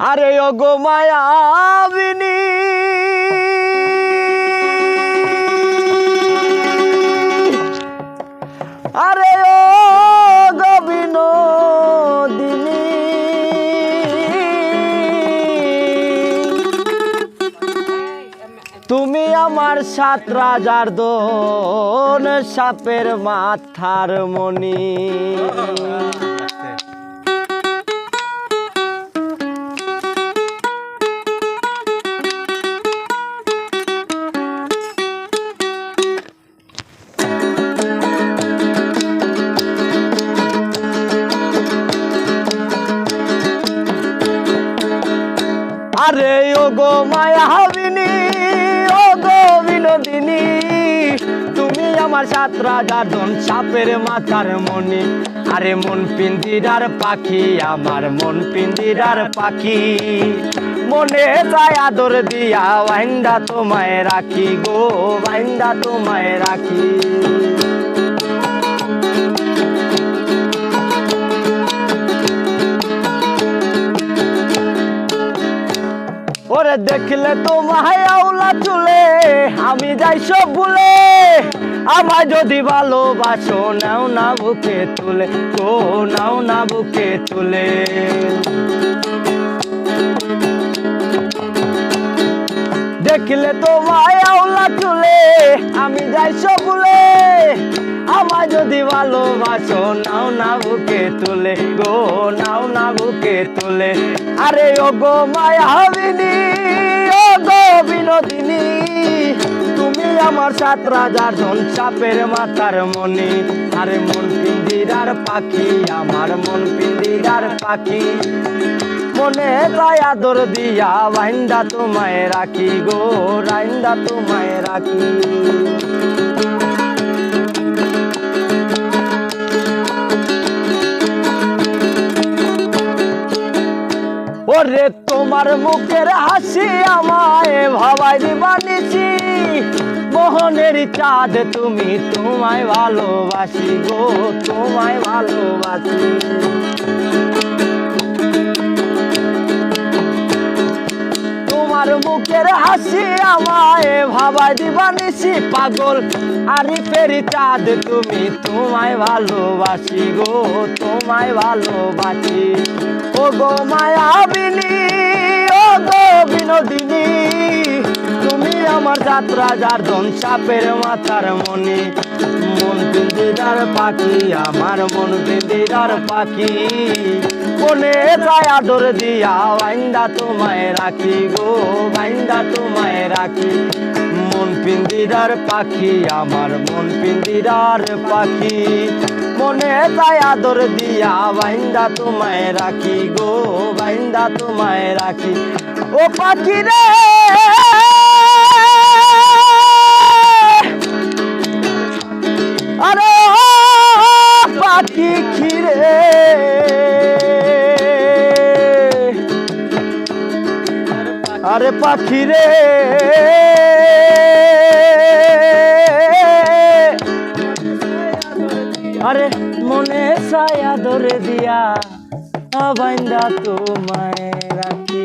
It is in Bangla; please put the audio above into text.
আরে ও গো মায়াবিনী আরে ও তুমি আমার সাত রাজার দোন সাপের মাথার মণি। আরে ও গো মায়াবিনী ও গো বিনোদিনী, তুমি আমার সাত রাজার ধন সাপের মাথার মনি আরে মন পিন্দিরার পাখি, আমার মন পিন্দিরার পাখি। মনে যায় আদর দিয়া বাইন্দা তোমায় রাখি গো বাইন্দা তোমায় রাখি। দেখলে তো মায়াউলা চুলে। আমি যাই সব ভুলে। আমায় যদি ভালোবাসো, নাও না বুকে তুলে। ও, নাও না বুকে তুলে। দেখলে তো মায়াউলা চুলে। আমি যাই সব ভুলে। আমায় যদি ভালোবাসো, নাও না বুকে তুলে গো, নাও না বুকে তুলে। আরে ও গো মায়াবিনী ও গো বিনোদিনী, তুমি আমার সাত রাজার ধন চাপের মাথার মনি আরে মন পিন্দিরার পাখি, আমার মন পিন্দিরার পাখি। মনে যায় আদর দিয়া বাইন্দা তোমায় রাখি গো, রাইন্দা তোমায় রাখি। ওরে তোমার মুখের হাসি আমায় ভাবাই দিবানিছি। মোহনের চাঁদ তুমি তোমায় ভালোবাসি গো, তোমায় ভালোবাসি। তোমার মুখের হাসি আমায় ভাবাই দিবানিসি পাগল। আরি পেরি চাঁদ, তুমি তোমায় ভালোবাসি গো, তোমায় ভালোবাসি। ও গো মায়াবিনী ও গো বিনোদিনী, তুমি আমার যাত্রা যার ধন সাপের মাথার মনি মন পিন্দিরার পাখি, আমার মন পিন্দিরার পাখি। মনে যায় আদর দিয়া, বাইন্দা তোমায় রাখি গো, বাইন্দা তোমায় রাখি। মন পিন্দিরার পাখি, আমার মন পিন্দিরার পাখি। মনে যায় আদর দিয়া, বাইন্দা তোমায় রাখি গো, বাইন্দা তোমায় রাখি। ও পাখি রে! আরে পাখি রে। আরে মনে ছায়া ধরে দিয়া বাইন্দা তোমায় রাখি।